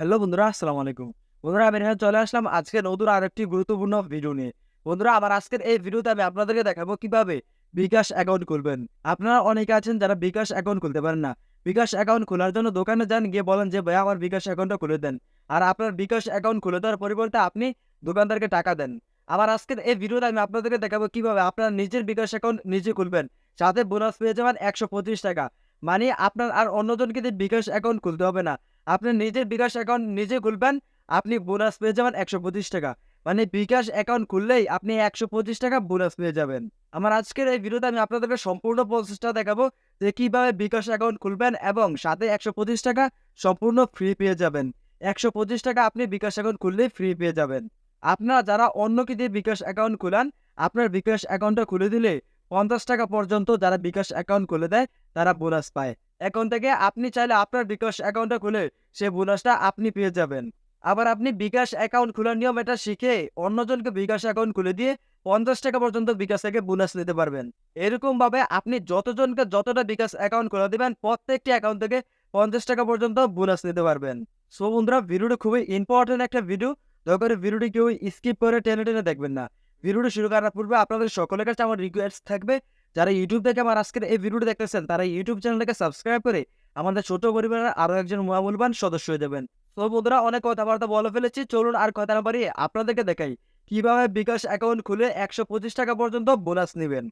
Hello বন্ধুরা, আসসালামু আলাইকুম। বন্ধুরা, আমি এখানে চলে আসলাম আজকে নতুন আরেকটি গুরুত্বপূর্ণ ভিডিও নিয়ে। বন্ধুরা, আমার আজকের এই ভিডিওতে আমি আপনাদেরকে দেখাবো কীভাবে বিকাশ অ্যাকাউন্ট খুলবেন। আপনারা অনেকে আছেন যারা বিকাশ অ্যাকাউন্ট খুলতে পারেন না। বিকাশ অ্যাকাউন্ট খোলার জন্য দোকানে যান, গিয়ে বলেন যে ভাই আমার বিকাশ অ্যাকাউন্টটা খুলে দেন। আর আপনার বিকাশ অ্যাকাউন্ট খুলে দেওয়ার পরিবর্তে আপনি দোকানদারকে টাকা দেন। আমার আজকের এই ভিডিওতে আমি আপনাদেরকে দেখাবো কীভাবে আপনার নিজের বিকাশ অ্যাকাউন্ট নিজে খুলবেন। সাথে বোনাস পেয়ে যাবেন একশো পঁচিশ টাকা। মানে আপনার আর অন্যজনকে দিয়ে বিকাশ অ্যাকাউন্ট খুলতে হবে না। আপনি নিজের বিকাশ অ্যাকাউন্ট নিজে খুলবেন, আপনি বোনাস পেয়ে যাবেন একশো পঁচিশ টাকা। মানে বিকাশ অ্যাকাউন্ট খুললেই আপনি একশো পঁচিশ টাকা বোনাস পেয়ে যাবেন। আমার আজকের এই ভিডিওতে আমি আপনাদেরকে সম্পূর্ণ প্রসেসটা দেখাবো যে কীভাবে বিকাশ অ্যাকাউন্ট খুলবেন এবং সাথে একশো পঁচিশ টাকা সম্পূর্ণ ফ্রি পেয়ে যাবেন। একশো পঁচিশ টাকা আপনি বিকাশ অ্যাকাউন্ট খুললেই ফ্রি পেয়ে যাবেন। আপনারা যারা অন্য দিয়ে বিকাশ অ্যাকাউন্ট খুলান, আপনার বিকাশ অ্যাকাউন্টটা খুলে দিলে পঞ্চাশ টাকা পর্যন্ত যারা বিকাশ অ্যাকাউন্ট খুলে দেয়, তারা বোনাস পায়। এখন থেকে আপনি চাইলে আপনার বিকাশ অ্যাকাউন্টটা খুলে সে বোনাসটা আপনি পেয়ে যাবেন। আবার আপনি বিকাশ অ্যাকাউন্ট খোলার নিয়ম এটা শিখে অন্যজনকে বিকাশ অ্যাকাউন্ট খুলে দিয়ে পঞ্চাশ টাকা পর্যন্ত বিকাশ থেকে বোনাস নিতে পারবেন। এরকমভাবে আপনি যতজনকে যতটা বিকাশ অ্যাকাউন্ট খুলে দিবেন, প্রত্যেকটি অ্যাকাউন্ট থেকে পঞ্চাশ টাকা পর্যন্ত বোনাস নিতে পারবেন। সো বন্ধুরা, ভিডিওটা খুবই ইম্পর্টেন্ট একটা ভিডিও দয়া করে ভিডিওটি কেউ স্কিপ করে টেনে টেনে দেখবেন না। ভিডিওটি শুরু করার পূর্বে আপনাদের সকলের কাছে আমার রিকোয়েস্ট থাকবে যারা ইউটিউব থেকে আমার আজকের এই ভিডিওটি দেখতেছেন, তারা ইউটিউব চ্যানেলটাকে সাবস্ক্রাইব করে আমাদের ছোট পরিবারের আরও একজন মহামূল্যবান সদস্য হয়ে যাবেন। তো বন্ধুরা, অনেক কথাবার্তা বলে ফেলেছি। চলুন আর কথা না বাড়িয়ে আপনাদেরকে দেখাই, কীভাবে বিকাশ অ্যাকাউন্ট খুলে একশো পঁচিশ টাকা পর্যন্ত বোনাস নেবেন।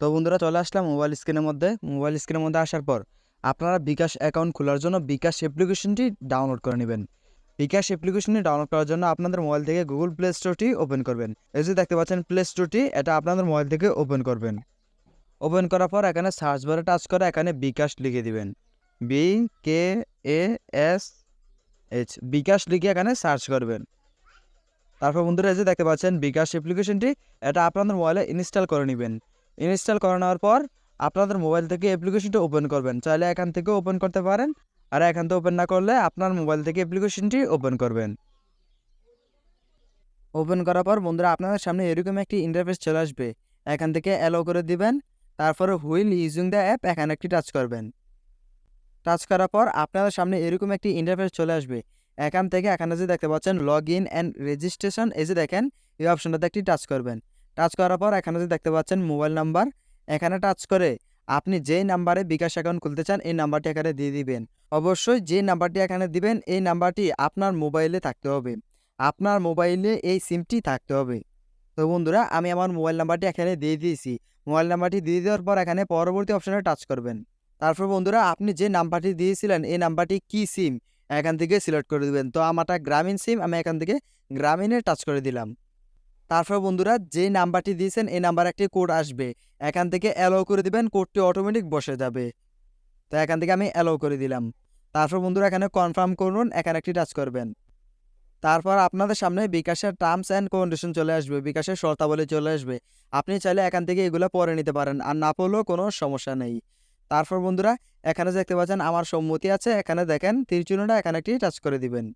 তো বন্ধুরা, চলে আসলাম মোবাইল স্ক্রিনের মধ্যে। মোবাইল স্ক্রিনের মধ্যে আসার পর আপনারা বিকাশ অ্যাকাউন্ট খোলার জন্য বিকাশ অ্যাপ্লিকেশনটি ডাউনলোড করে নেবেন। বিকাশ অ্যাপ্লিকেশনটি ডাউনলোড করার জন্য আপনাদের মোবাইল থেকে গুগল প্লে স্টোরটি ওপেন করবেন। এই যে দেখতে পাচ্ছেন প্লে স্টোরটি এটা আপনাদের মোবাইল থেকে ওপেন করবেন। ওপেন করার পর এখানে সার্চ বারে টাচ করে এখানে বিকাশ লিখে দিবেন। B K A S H Bkash লিখে এখানে সার্চ করবেন। তারপর বন্ধুরা এই যে দেখতে পাচ্ছেন বিকাশ অ্যাপ্লিকেশনটি এটা আপনাদের মোবাইলে ইনস্টল করে নেবেন। ইনস্টল করে নেওয়ার পর আপনাদের মোবাইল থেকে অ্যাপ্লিকেশনটা ওপেন করবেন। চাইলে এখান থেকে ওপেন করতে পারেন। আর এখান থেকে ওপেন না করলে আপনার মোবাইল থেকে অ্যাপ্লিকেশনটি ওপেন করবেন। ওপেন করার পর বন্ধুরা, আপনাদের সামনে এরকম একটি ইন্টারফেস চলে আসবে। এখান থেকে অ্যালো করে দিবেন। তারপরে হুইল ইউজিং দ্য অ্যাপ এখানে একটি টাচ করবেন। টাচ করার পর আপনাদের সামনে এরকম একটি ইন্টারফেস চলে আসবে। এখান থেকে এখানে যে দেখতে পাচ্ছেন লগ ইন অ্যান্ড রেজিস্ট্রেশন এই যে দেখেন, এই অপশনটাতে একটি টাচ করবেন। টাচ করার পর এখানে যে দেখতে পাচ্ছেন মোবাইল নাম্বার এখানে টাচ করে আপনি যেই নাম্বারে বিকাশ অ্যাকাউন্ট খুলতে চান, এই নাম্বারটি এখানে দিয়ে দিবেন। অবশ্যই যে নাম্বারটি এখানে দিবেন, এই নাম্বারটি আপনার মোবাইলে থাকতে হবে। আপনার মোবাইলে এই সিমটি থাকতে হবে। তো বন্ধুরা, আমি আমার মোবাইল নাম্বারটি এখানে দিয়ে দিয়েছি। মোবাইল নাম্বারটি দিয়ে দেওয়ার পর এখানে পরবর্তী অপশানে টাচ করবেন। তারপর বন্ধুরা, আপনি যে নাম্বারটি দিয়েছিলেন, এই নাম্বারটি কি সিম? এখান থেকে সিলেক্ট করে দিবেন। তো আমারটা গ্রামীণ সিম, আমি এখান থেকে গ্রামীণে টাচ করে দিলাম। তারপর বন্ধুরা যে নাম্বারটি দিয়েছেন, এই নাম্বার একটি কোড আসবে। এখান থেকে অ্যালাউ করে দিবেন, কোডটি অটোমেটিক বসে যাবে। তো এখান থেকে আমি অ্যালাউ করে দিলাম। তারপর বন্ধুরা এখানে কনফার্ম করুন, এখানে একটি টাচ করবেন। তারপর আপনাদের সামনে বিকাশের টার্মস অ্যান্ড কন্ডিশন চলে আসবে, বিকাশের শর্তাবলী চলে আসবে। আপনি চাইলে এখান থেকে এগুলো পরে নিতে পারেন, আর না পড়লেও কোনো সমস্যা নেই। তারপর বন্ধুরা, এখানে দেখতে পাচ্ছেন, আমার সম্মতি আছে, এখানে দেখেন তীরচিহ্নটা এখানে একটি টাচ করে দিবেন।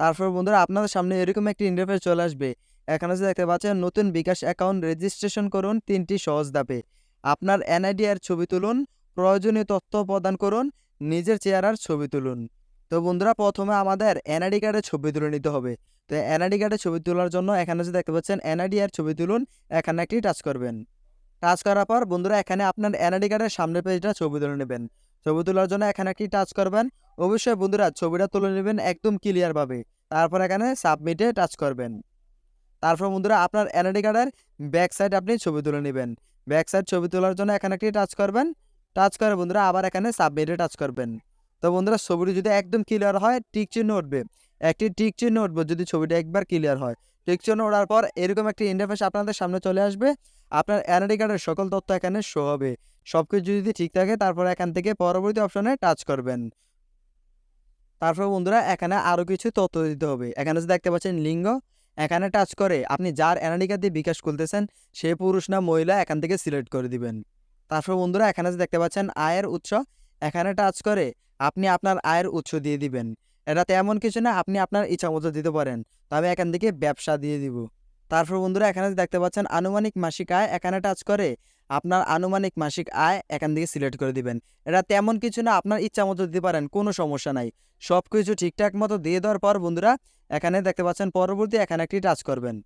তারপর বন্ধুরা আপনাদের সামনে এরকম একটি ইন্টারফেস চলে আসবে। এখানে যে দেখতে পাচ্ছেন, নতুন বিকাশ অ্যাকাউন্ট রেজিস্ট্রেশন করুন, তিনটি সহজ ধাপে। আপনার এনআইডি আর ছবি তুলুন, প্রয়োজনীয় তথ্য প্রদান করুন, নিজের চেহারার ছবি তুলুন। তো বন্ধুরা, প্রথমে আমাদের এনআইডি কার্ডের ছবি তুলে নিতে হবে। তো এনআইডি কার্ডের ছবি তোলার জন্য এখানে যে দেখতে পাচ্ছেন এনআইডি আর ছবি তুলুন, এখানে একটি টাচ করবেন। টাচ করার পর বন্ধুরা, এখানে আপনার এনআইডি কার্ডের সামনের পেজটা ছবি তুলে নেবেন। ছবি তোলার জন্য এখানে একটি টাচ করবেন। অবশ্যই বন্ধুরা, ছবিটা তুলে নেবেন একদম ক্লিয়ারভাবে তারপর এখানে সাবমিটে টাচ করবেন। তারপর বন্ধুরা, আপনার এনআইডি কার্ডের ব্যাক সাইড আপনি ছবি তুলে নেবেন। ব্যাক সাইড ছবি তোলার জন্য এখানে একটি টাচ করবেন। টাচ করে বন্ধুরা, আবার এখানে সাবমিটে টাচ করবেন। তো বন্ধুরা, ছবিটি যদি একদম ক্লিয়ার হয় টিক চিহ্ন উঠবে। একটি টিক চিহ্ন উঠবে যদি ছবিটা একবার ক্লিয়ার হয়। টিক চিহ্ন ওঠার পর এরকম একটি ইন্টারফেস আপনাদের সামনে চলে আসবে। আপনার এনআইডি কার্ডের সকল তথ্য এখানে শো হবে। সব কিছু যদি ঠিক থাকে, তারপর এখান থেকে পরবর্তী অপশনে টাচ করবেন। তারপর বন্ধুরা, এখানে আরও কিছু তথ্য দিতে হবে। এখানে যে দেখতে পাচ্ছেন লিঙ্গ, এখানে টাচ করে আপনি যার এনআইডি কার্ড দিয়ে বিকাশ খুলতেছেন, সে পুরুষ না মহিলা, এখান থেকে সিলেক্ট করে দিবেন। তারপর বন্ধুরা, এখানে যে দেখতে পাচ্ছেন আয়ের উৎস, এখানে টাচ করে আপনি আপনার আয়ের উৎস দিয়ে দিবেন। এটা তেমন কিছু না, আপনি আপনার ইচ্ছা মতো দিতে পারেন। তবে এখান থেকে ব্যবসা দিয়ে দিব। তারপর বন্ধুরা, এখানে দেখতে পাচ্ছেন, আনুমানিক মাসিক আয় এখানে টাচ করে, আপনার আনুমানিক মাসিক আয় এখান থেকে সিলেক্ট করে দিবেন। এটা তেমন কিছু না, আপনার ইচ্ছা মতো দিতে পারেন, কোনো সমস্যা নাই। সব কিছু ঠিকঠাক মতো দিয়ে দেওয়ার পর বন্ধুরা, এখানে দেখতে পাচ্ছেন, পরবর্তী এখানে একটি টাচ করবেন।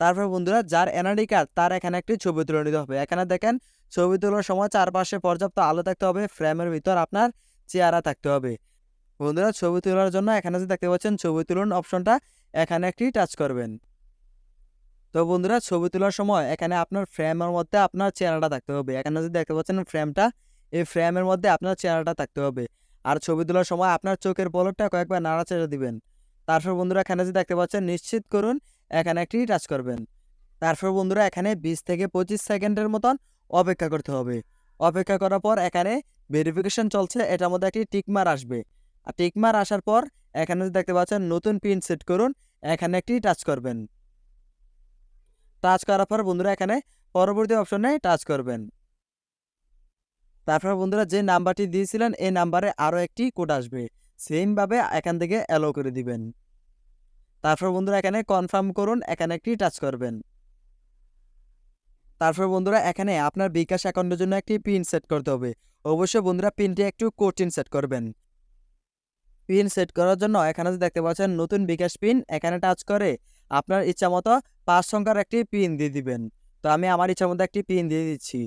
তারপর বন্ধুরা, যার এনআরডি কার্ড তার এখানে একটি ছবি তুলে নিতে হবে। এখানে দেখেন, ছবি তোলার সময় চারপাশে পর্যাপ্ত আলো থাকতে হবে ফ্রেমের ভিতর আপনার চেহারা থাকতে হবে। বন্ধুরা ছবি তোলার জন্য এখানে যে দেখতে পাচ্ছেন ছবি তুলুন অপশনটা, এখানে একটি টাচ করবেন। তো বন্ধুরা ছবি তোলার সময় এখানে আপনার ফ্রেমের মধ্যে আপনার চেহারাটা থাকতে হবে। এখানে যদি দেখতে পাচ্ছেন ফ্রেমটা এই ফ্রেমের মধ্যে আপনার চেহারাটা থাকতে হবে। আর ছবি তোলার সময় আপনার চোখের পলকটা কয়েকবার নাড়া নাড়াচাড়া দিবেন। তারপর বন্ধুরা এখানে যে দেখতে পাচ্ছেন নিশ্চিত করুন, এখানে একটি টাচ করবেন। তারপর বন্ধুরা এখানে বিশ থেকে পঁচিশ সেকেন্ডের মতন অপেক্ষা করতে হবে। অপেক্ষা করার পর এখানে ভেরিফিকেশন চলছে, এটার মধ্যে একটি টিকমার আসবে। টিকমার আসার পর এখানে দেখতে পাচ্ছেন নতুন পিন সেট করুন, এখানে একটি টাচ করবেন। টাচ করার পর বন্ধুরা এখানে পরবর্তী অপশনে টাচ করবেন। তারপর বন্ধুরা যে নাম্বারটি দিয়েছিলেন, এই নাম্বারে আরও একটি কোড আসবে। সেমভাবে এখান থেকে অ্যালো করে দিবেন। তারপর বন্ধুরা এখানে কনফার্ম করুন, এখানে একটি টাচ করবেন। তারপর বন্ধুরা এখানে আপনার বিকাশ অ্যাকাউন্টের জন্য একটি পিন সেট করতে হবে। অবশ্যই বন্ধুরা পিনটি একটু কঠিন সেট করবেন। পিন সেট করার জন্য এখানে যে দেখতে পাচ্ছেন নতুন বিকাশ পিন এখানে টাচ করে আপনার ইচ্ছা মতো পাঁচ সংখ্যার একটি পিন দিয়ে দিবেন। তো আমি আমার ইচ্ছা মতো একটি পিন দিয়ে দিচ্ছি।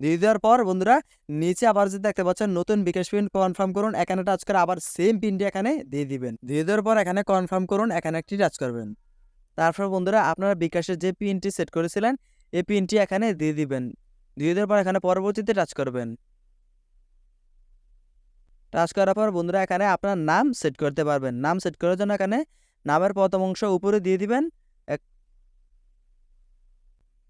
দিয়ে দেওয়ার পর বন্ধুরা, নিচে আবার যে দেখতে পাচ্ছেন নতুন বিকাশ পিন কনফার্ম করুন, এখানে টাচ করে আবার সেম পিনটি এখানে দিয়ে দিবেন। দিয়ে দেওয়ার পর এখানে কনফার্ম করুন, এখানে একটি টাচ করবেন। তারপর বন্ধুরা, আপনারা বিকাশের যে পিনটি সেট করেছিলেন, এই পিনটি এখানে দিয়ে দিবেন। দিয়ে দেওয়ার পর এখানে পরবর্তীতে টাচ করবেন। টাচ করার পর বন্ধুরা এখানে আপনার নাম সেট করতে পারবেন। নাম সেট করার জন্য এখানে নামের প্রথম অংশ উপরে দিয়ে দিবেন।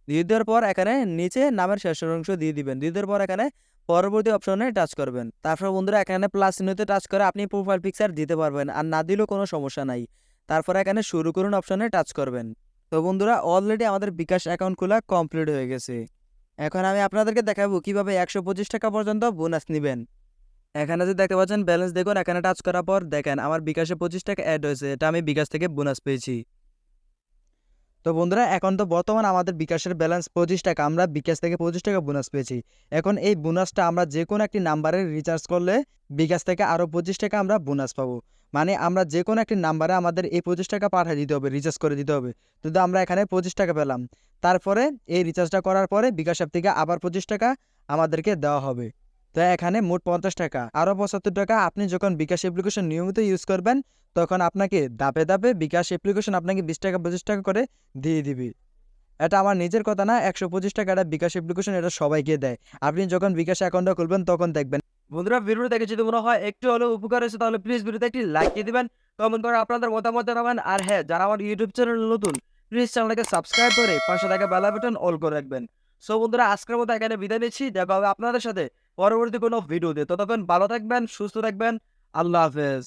দিয়ে দেওয়ার পর এখানে নিচে নামের শেষের অংশ দিয়ে দিবেন। দিয়ে দেওয়ার পর এখানে পরবর্তী অপশনে টাচ করবেন। তারপর বন্ধুরা এখানে প্লাস চিহ্নতে টাচ করে আপনি প্রোফাইল পিকচার দিতে পারবেন আর না দিলেও কোনো সমস্যা নাই। তারপর এখানে শুরু করুন অপশনে টাচ করবেন। তো বন্ধুরা অলরেডি আমাদের বিকাশ অ্যাকাউন্ট খোলা কমপ্লিট হয়ে গেছে। এখন আমি আপনাদেরকে দেখাবো কীভাবে একশো পঁচিশ টাকা পর্যন্ত বোনাস নেবেন। এখানে যে দেখতে পাচ্ছেন ব্যালেন্স দেখুন, এখানে টাচ করার পর দেখেন আমার বিকাশে পঁচিশ টাকা অ্যাড হয়েছে, এটা আমি বিকাশ থেকে বোনাস পেয়েছি। তো বন্ধুরা, এখন তো বর্তমান আমাদের বিকাশের ব্যালেন্স পঁচিশ টাকা, আমরা বিকাশ থেকে পঁচিশ টাকা বোনাস পেয়েছি। এখন এই বোনাসটা আমরা যে কোনো একটি নাম্বারে রিচার্জ করলে বিকাশ থেকে আরও পঁচিশ টাকা আমরা বোনাস পাবো। মানে আমরা যে কোনো একটি নাম্বারে আমাদের এই পঁচিশ টাকা পাঠিয়ে দিতে হবে রিচার্জ করে দিতে হবে। যদি আমরা এখানে পঁচিশ টাকা পেলাম। তারপরে এই রিচার্জটা করার পরে বিকাশ অ্যাপ থেকে আবার পঁচিশ টাকা আমাদেরকে দেওয়া হবে। তো এখানে মোট পঞ্চাশ টাকা। আরও পঁচাত্তর টাকা আপনি যখন বিকাশ অ্যাপ্লিকেশন নিয়মিত ইউজ করবেন, তখন আপনাকে ধাপে ধাপে বিকাশ অ্যাপ্লিকেশন আপনাকে বিশ টাকা, পঁচিশ টাকা করে দিয়ে দিবি। এটা আমার নিজের কথা না, একশো পঁচিশ টাকাটা বিকাশ অ্যাপ্লিকেশন এটা সবাইকে দেয়। আপনি যখন বিকাশ অ্যাকাউন্টটা খুলবেন, তখন দেখবেন। বন্ধুরা, ভিডিওটা দেখে যদি মনে হয় একটু হলেও উপকার হয়েছে, তাহলে প্লিজ ভিডিওতে একটি লাইক দিয়ে দিবেন কমেন্ট করে আপনাদের মতামত জানাবেন। আর হ্যাঁ যারা আমার ইউটিউব চ্যানেল নতুন প্লিজ চ্যানেলটাকে সাবস্ক্রাইব করে পাশে থাকা বেলা বাটন অল করে রাখবেন। সো বন্ধুরা, আজকের মতো এখানে বিদায় নিচ্ছি, দেখা হবে আপনাদের সাথে পরবর্তী কোনো ভিডিওতে ততক্ষণ ভালো থাকবেন সুস্থ থাকবেন। আল্লাহ হাফেজ।